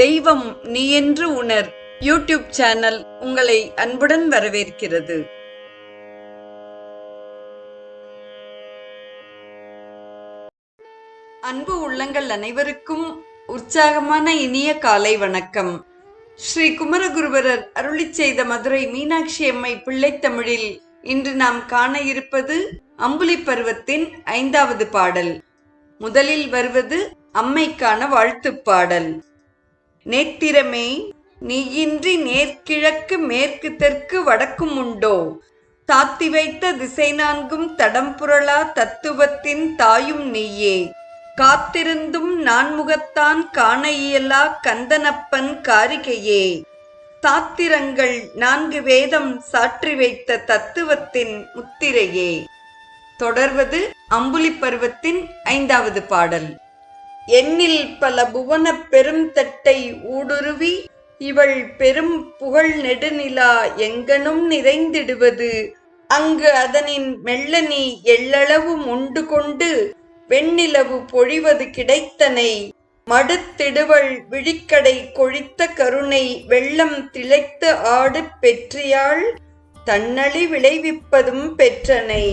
தெய்வம் நீ என்று உணர். யூடியூப் சேனல் உங்களை அன்புடன் வரவேற்கிறது. அன்பு உள்ளங்கள் அனைவருக்கும் உற்சாகமான இனிய காலை வணக்கம். ஸ்ரீ குமரகுருவரர் அருளிச் செய்த மதுரை மீனாட்சி அம்மை பிள்ளைத்தமிழில் இன்று நாம் காண இருப்பது அம்புலி பருவத்தின் ஐந்தாவது பாடல். முதலில் வருவது அம்மைக்கான வாழ்த்துப் பாடல். நேத்திரமே நீயின்றி நேர்கிழக்கு மேற்கு தெற்கு வடக்கும் உண்டோ தாத்தி வைத்த திசை நான்கும் தடம் புரளா தத்துவத்தின் தாயும் நீயே. காத்திருந்தும் நான்முகத்தான் காண இயலா கந்தனப்பன் காரிகையே. சாத்திரங்கள் நான்கு வேதம் சாற்றி வைத்த தத்துவத்தின் முத்திரையே. தொடர்வது அம்புலி பருவத்தின் ஐந்தாவது பாடல். எண்ணில் பல புவன பெருந்தட்டை ஊடுருவி இவள் பெரும் புகழ் நெடுநிலா எங்கனும் நிறைந்திடுவது. அங்கு அதனின் மெல்லனி எள்ளளவு உண்டு கொண்டு வெண்ணிலவு பொழிவது கிடைத்தனை. மடுத்திடுவள் விழிக்கடை கொழித்த கருணை வெள்ளம் திளைத்து ஆடு பெற்றியாள் தன்னழி விளைவிப்பதும் பெற்றனை.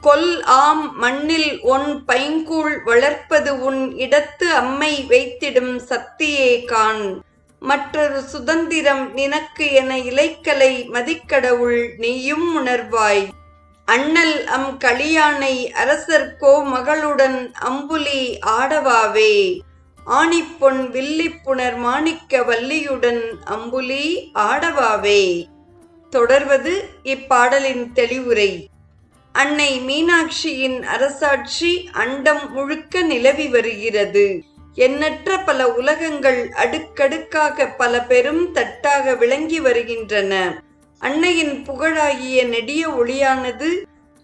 கொல் ஆம் மண்ணில் ஒன் பைங்கூழ் வளர்ப்பது உன் இடத்து அம்மை வைத்திடும் சக்தியே கான் மற்றொரு சுதந்திரம் நினக்கு என இலைக்கலை மதிக்கடவுள் நீயும் உணர்வாய். அண்ணல் அம் களியானை அரசர்கோ மகளுடன் அம்புலி ஆடவாவே. ஆணிப்பொன் வில்லிப்புணர் மாணிக்க வல்லியுடன் அம்புலி ஆடவாவே. தொடர்வது இப்பாடலின் தெளிவுரை. அன்னை மீனாட்சியின் அரசாட்சி அண்டம் முழுக்க நிலவி வருகிறது. எண்ணற்ற பல உலகங்கள் அடுக்கடுக்காக பல பெரும் தட்டாக விளங்கி வருகின்றன. அன்னையின் புகழாகிய நெடிய ஒளியானது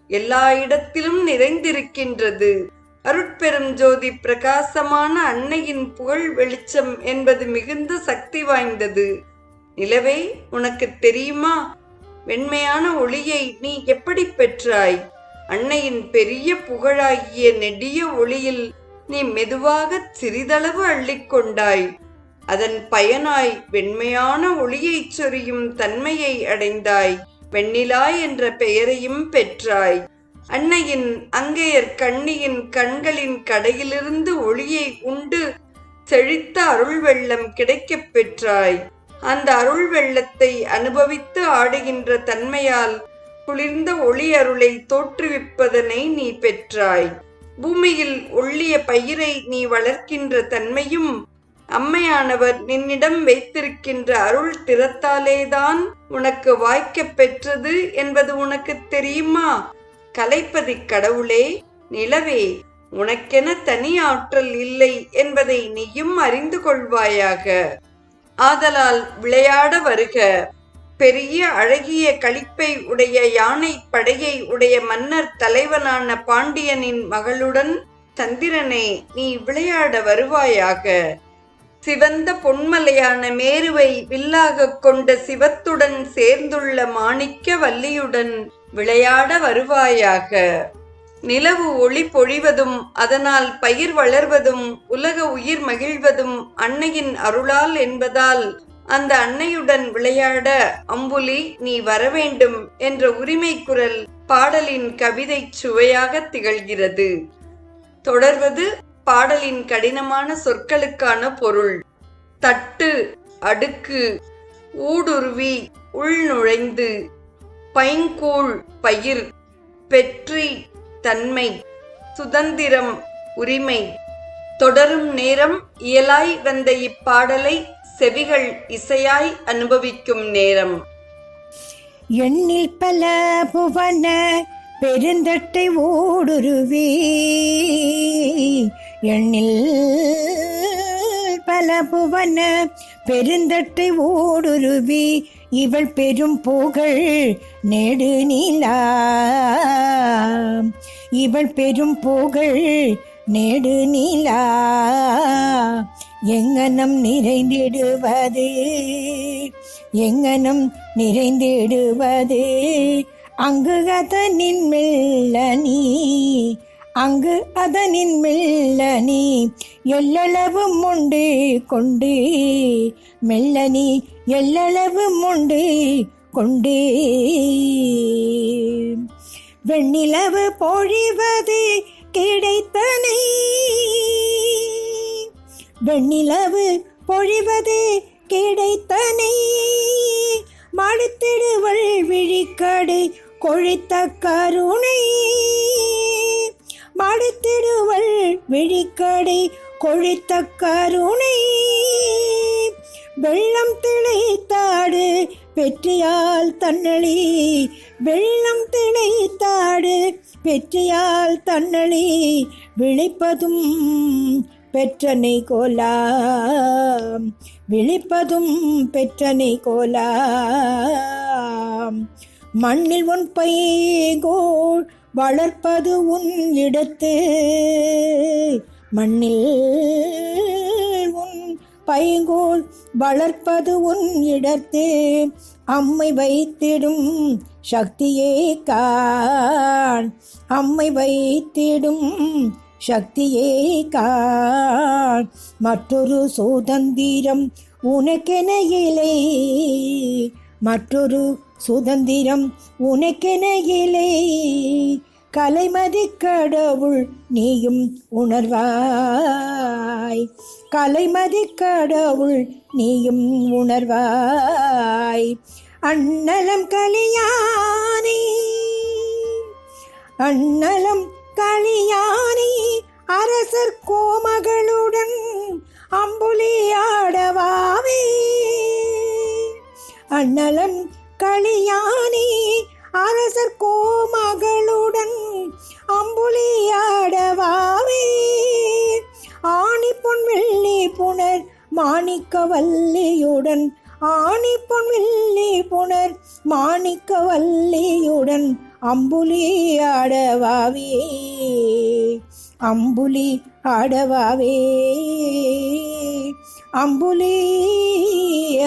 எல்லா இடத்திலும் நிறைந்திருக்கின்றது. அருட்பெரும் ஜோதி பிரகாசமான அன்னையின் புகழ் வெளிச்சம் என்பது மிகுந்த சக்தி வாய்ந்தது. நிலவே உனக்கு தெரியுமா? வெண்மையான ஒளியை நீ எப்படி பெற்றாய்? அன்னையின் பெரிய புகழாகிய நெடிய ஒளியில் நீ மெதுவாக சிறிதளவு அள்ளிக்கொண்டாய் அதன் பயனாய் வெண்மையான ஒளியைச் சொரியும் தன்மையை அடைந்தாய். வெண்ணிலா என்ற பெயரையும் பெற்றாய். அன்னையின் அங்கையர் கண்ணியின் கண்களின் கடையிலிருந்து ஒளியை உண்டு செழித்த அருள் வெள்ளம் கிடைக்கப் பெற்றாய். அந்த அருள் வெள்ளத்தை அனுபவித்து ஆடுகின்ற தன்மையால் குளிர்ந்த ஒளி அருளை தோற்றுவிப்பதனை நீ பெற்றாய். பூமியில் ஒள்ளிய பயிரை நீ வளர்க்கின்ற தன்மையும் அம்மையானவர் நின்னிடம் வைத்திருக்கின்ற அருள் திறத்தாலேதான் உனக்கு வாய்க்கப் பெற்றது என்பது உனக்கு தெரியுமா? கலைப்பதி கடவுளே நிலவே உனக்கென தனி ஆற்றல் இல்லை என்பதை நீயும் அறிந்து கொள்வாயாக. ஆதலால் விளையாட வருக. பெரிய அழகிய களிப்பை உடைய யானை படையை உடைய மன்னர் தலைவனான பாண்டியனின் மகளுடன் சந்திரனே நீ விளையாட வருவாயாக. சிவந்த பொன்மலையான மேருவை வில்லாகக் கொண்ட சிவத்துடன் சேர்ந்துள்ள மாணிக்க வல்லியுடன் விளையாட வருவாயாக. நிலவு ஒளி பொழிவதும் அதனால் பயிர் வளர்வதும் உலக உயிர் மகிழ்வதும் அன்னையின் அருளால் என்பதால் அந்த அன்னையுடன் விளையாட அம்புலி நீ வரவேண்டும் என்ற உரிமை குரல் பாடலின் கவிதை சுவையாக திகழ்கிறது. தொடர்வது பாடலின் கடினமான சொற்களுக்கான பொருள். தட்டு அடுக்கு ஊடுருவி உள்நுழைந்து பைங்கூழ் பயிர் பெற்றி தன்மை சுதந்திரம் உரிமை. தொடரும் நேரம் இயலாய் வந்த இப்பாடலை செவிகள் இசையாய் அனுபவிக்கும் நேரம். எண்ணில் பல புவன பெருந்தட்டை ஓடுருவே. எண்ணில் பல புவன பெருந்தட்டை ஓடுருவி. இவள் பெரும் புகழ் நெடு நீலா இவள் பெரும் புகழ் நெடு நீலா எங்கனம் நிறைந்திடுவது? எங்கனம் நிறைந்திடுவது? அங்கு அதனின் மெல்ல நீ அங்கு அதனின் மெல்ல நீ எல்லளவும் உண்டு கொண்டு. மெல்ல நீ எல்லளவும் உண்டு கொண்டு. வெண்ணிலவு பொழிவது கிடைத்தனை. வெண்ணிலவு பொழிவது கிடைத்தனை. மடுத்திடுவள் விழிக்கடை கொழித்த கருணை. மடுத்திடுவள் விழிக்கடை கொழித்த கருணை. வெள்ளம் திளைத்தாடு பெற்றியால் தன்னளி. வெள்ளம் திளைத்தாடு பெற்றியால் தன்னளி. விழிப்பதும் பெற்றனை கோலா விழிப்பதும் பெற்றனை கோலா மண்ணில் உன் பைகோள் வளர்ப்பது உன் இடத்து. மண்ணில் உன் பைங்கோல் வளர்ப்பது உன் இடத்து. அம்மை வைத்திடும் சக்தியே கான் அம்மை வைத்திடும் சக்தியே கான் மற்றொரு சுதந்திரம் உனக்கென இலை. மற்றொரு சுதந்திரம் உனக்கென இலை. கலைமதி கடவுள் நீயும் உணர்வாய். கலைமதி கடவுள் நீயும் உணர்வாய். அண்ணலம் கலியானே அண்ணலம் களியானே அரசர் கோமகளுடன் அம்புலி ஆடவாவே. அண்ணலம் களியானே அரசர் கோமகளுடன் அம்புலியாடவாவே ஆணி பொன் வெள்ளி புனர் மாணிக்க வல்லியுடன் ஆணி பொன் வெள்ளி புனர் மாணிக்க வல்லியுடன் அம்புலி ஆடவாவே அம்புலி ஆடவாவே அம்புலி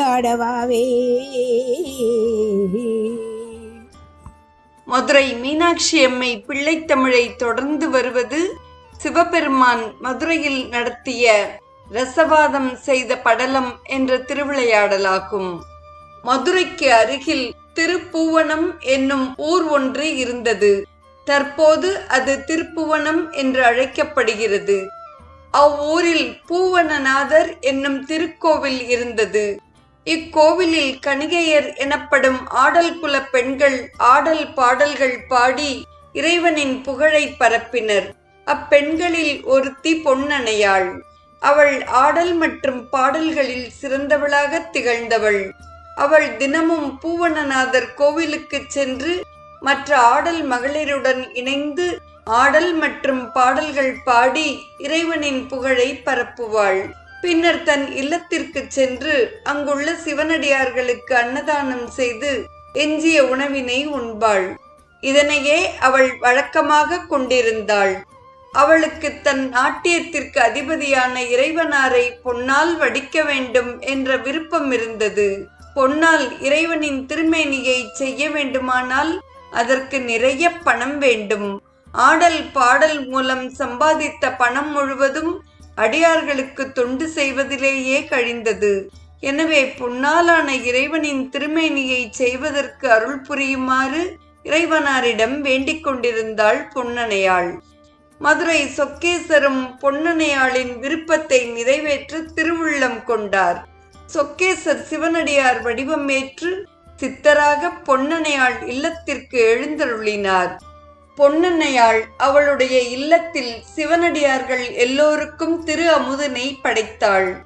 ஆடவாவே மதுரை மீனாட்சி அம்மை பிள்ளைத்தமிழை தொடர்ந்து வருவது சிவபெருமான் மதுரையில் நடத்திய ரசவாதம் செய்த படலம் என்ற திருவிளையாடலாகும். மதுரைக்கு அருகில் திருப்பூவனம் என்னும் ஊர் ஒன்று இருந்தது. தற்போது அது திருப்புவனம் என்று அழைக்கப்படுகிறது. அவ்வூரில் பூவனநாதர் என்னும் திருக்கோவில் இருந்தது. இக்கோவிலில் கணிகையர் எனப்படும் ஆடல் குல பெண்கள் ஆடல் பாடல்கள் பாடி இறைவனின் புகழை பரப்பினர். அப்பெண்களில் ஒருத்தி பொன்னணையாள். அவள் ஆடல் மற்றும் பாடல்களில் சிறந்தவளாக திகழ்ந்தவள். அவள் தினமும் பூவனநாதர் கோவிலுக்கு சென்று மற்ற ஆடல் மகளிருடன் இணைந்து ஆடல் மற்றும் பாடல்கள் பாடி இறைவனின் புகழை பரப்புவாள். பின்னர் தன் இல்லத்திற்கு சென்று அங்குள்ள சிவனடியார்களுக்கு அன்னதானம் செய்து எஞ்சிய உணவினை உண்பாள். இதனையே அவள் வழக்கமாக கொண்டிருந்தாள். அவளுக்கு தன் நாட்டியத்திற்கு அதிபதியான இறைவனாரை பொன்னால் வடிக்க வேண்டும் என்ற விருப்பம் இருந்தது. பொன்னால் இறைவனின் திருமேனியை செய்ய வேண்டுமானால் அதற்கு நிறைய பணம் வேண்டும். ஆடல் பாடல் மூலம் சம்பாதித்த பணம் முழுவதும் அடியார்களுக்கு தொண்டு செய்வதிலேயே கழிந்தது. எனவே பொன்னாலான இறைவனின் திருமேனியை செய்வதற்கு அருள் புரியுமாறு இறைவனாரிடம் வேண்டிக் கொண்டிருந்தாள் பொன்னனையாள். மதுரை சொக்கேசரும் பொன்னனையாளின் விருப்பத்தை நிறைவேற்ற திருவுள்ளம் கொண்டார். சொக்கேசர் சிவனடியார் வடிவமேற்று சித்தராக பொன்னனையாள் இல்லத்திற்கு எழுந்தருளினார். பொன்னண்ணையாள் அவளுடைய இல்லத்தில் சிவனடியார்கள் எல்லோருக்கும் திரு அமுதனை படைத்தாள்.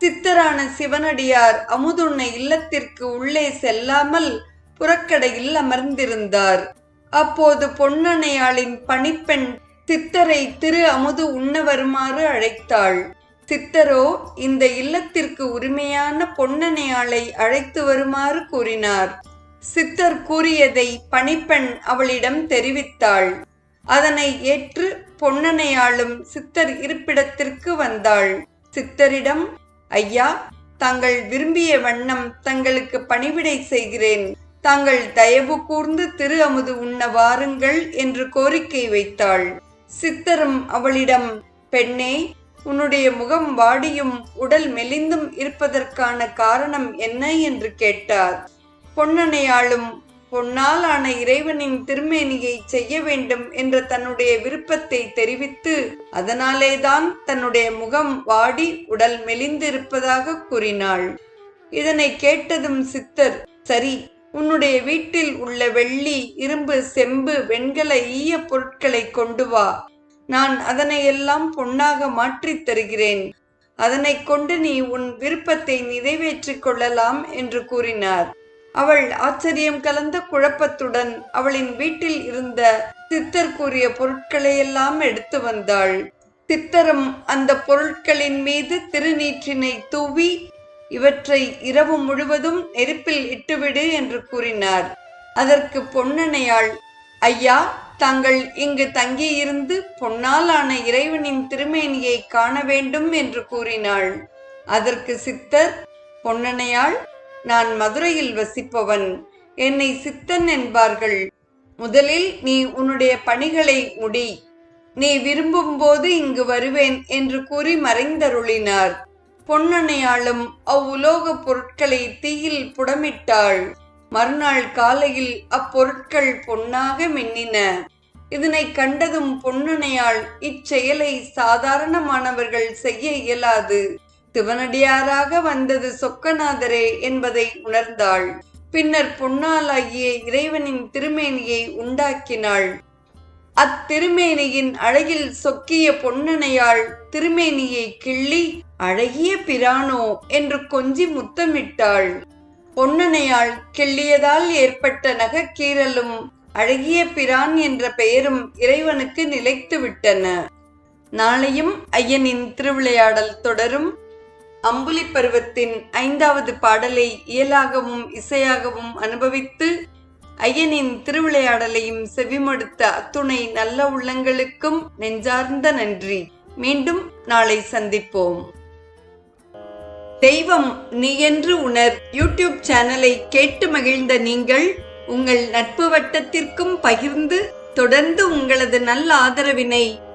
சித்தரான சிவனடியார் அமுதுண்ண இல்லத்திற்கு உள்ளே செல்லாமல் புறக்கடையில் அமர்ந்திருந்தார். அப்போது பொன்னணையாளின் பணிப்பெண் சித்தரை திரு அமுது உண்ண வருமாறு அழைத்தாள். சித்தரோ இந்த இல்லத்திற்கு உரிமையான பொன்னணையாளை அழைத்து வருமாறு கூறினார். சித்தர் கூறியதை பணிப்பெண் அவளிடம் தெரிவித்தாள். அதனை ஏற்று பொன்னனையாளும் சித்தர் இருப்பிடத்திற்கு வந்தாள். சித்தரிடம் ஐயா தாங்கள் விரும்பிய வண்ணம் தங்களுக்கு பணிவிடை செய்கிறேன். தாங்கள் தயவு கூர்ந்து திரு அமுது உண்ண வாருங்கள் என்று கோரிக்கை வைத்தாள். சித்தரும் அவளிடம் பெண்ணே உன்னுடைய முகம் வாடியும் உடல் மெலிந்தும் இருப்பதற்கான காரணம் என்ன? என்று கேட்டார். பொன்னணையாளும் பொன்னால் ஆன இறைவனின் திருமேனியை செய்ய வேண்டும் என்ற தன்னுடைய விருப்பத்தை தெரிவித்து அதனாலேதான் தன்னுடைய முகம் வாடி உடல் மெலிந்திருப்பதாக கூறினாள். இதனை கேட்டதும் சித்தர் சரி உன்னுடைய வீட்டில் உள்ள வெள்ளி இரும்பு செம்பு வெண்கல ஈய பொருட்களை கொண்டு வா. நான் அதனையெல்லாம் பொன்னாக மாற்றித் தருகிறேன். அதனை கொண்டு நீ உன் விருப்பத்தை நிறைவேற்றிக் கொள்ளலாம் என்று கூறினார். அவள் ஆச்சரியம் கலந்த குழப்பத்துடன் அவளின் வீட்டில் இருந்த சித்தர் கூறிய பொருட்களையெல்லாம் எடுத்து வந்தாள். சித்தரும் அந்த பொருட்களின் மீது திருநீற்றினை தூவி இவற்றை இரவு முழுவதும் நெருப்பில் இட்டுவிடு என்று கூறினார். அதற்கு பொன்னணையாள் ஐயா தாங்கள் இங்கு தங்கியிருந்து பொன்னாலான இறைவனின் திருமேனியை காண வேண்டும் என்று கூறினாள். அதற்கு சித்தர் பொன்னணையாள் நான் மதுரையில் வசிப்பவன். என்னை சித்தன் என்பார்கள். முதலில் நீ உன்னுடைய பணிகளை முடி. நீ விரும்பும் போது இங்கு வருவேன் என்று கூறி மறைந்தருளினார். பொன்னணையாளும் அவ்வுலோக பொருட்களை தீயில் புடமிட்டாள். மறுநாள் காலையில் அப்பொருட்கள் பொன்னாக மின்னின. இதனை கண்டதும் பொன்னணையாள் இச்செயலை சாதாரணமானவர்கள் செய்ய இயலாது. சிவனடியாராக வந்தது சொக்கநாதரே என்பதை உணர்ந்தாள். பின்னர் பொன்னாலாகிய இறைவனின் திருமேனியை உண்டாக்கினாள். அத்திருமேனியின் அழகில் சொக்கிய பொன்னனையாள் திருமேனியை கிள்ளி அழகிய பிரானோ என்று கொஞ்சி முத்தமிட்டாள். பொன்னனையால் கிள்ளியதால் ஏற்பட்ட நகக்கீறலும் அழகிய பிரான் என்ற பெயரும் இறைவனுக்கு நிலைத்து விட்டன நாளையும் ஐயனின் திருவிளையாடல் தொடரும். அம்புலி பருவத்தின் ஐந்தாவது பாடலை இயலாகவும் இசையாகவும் அனுபவித்து ஐயனின் திருவிளையாடலையும் செவிமடுத்த அத்துணை நல்ல உள்ளங்களுக்கும் நெஞ்சார்ந்த நன்றி. மீண்டும் நாளை சந்திப்போம். தெய்வம் நீ என்று உணர் யூடியூப் சேனலை கேட்டு மகிழ்ந்த நீங்கள் உங்கள் நட்பு வட்டத்திற்கும் பகிர்ந்து தொடர்ந்து உங்களது நல்ல ஆதரவினை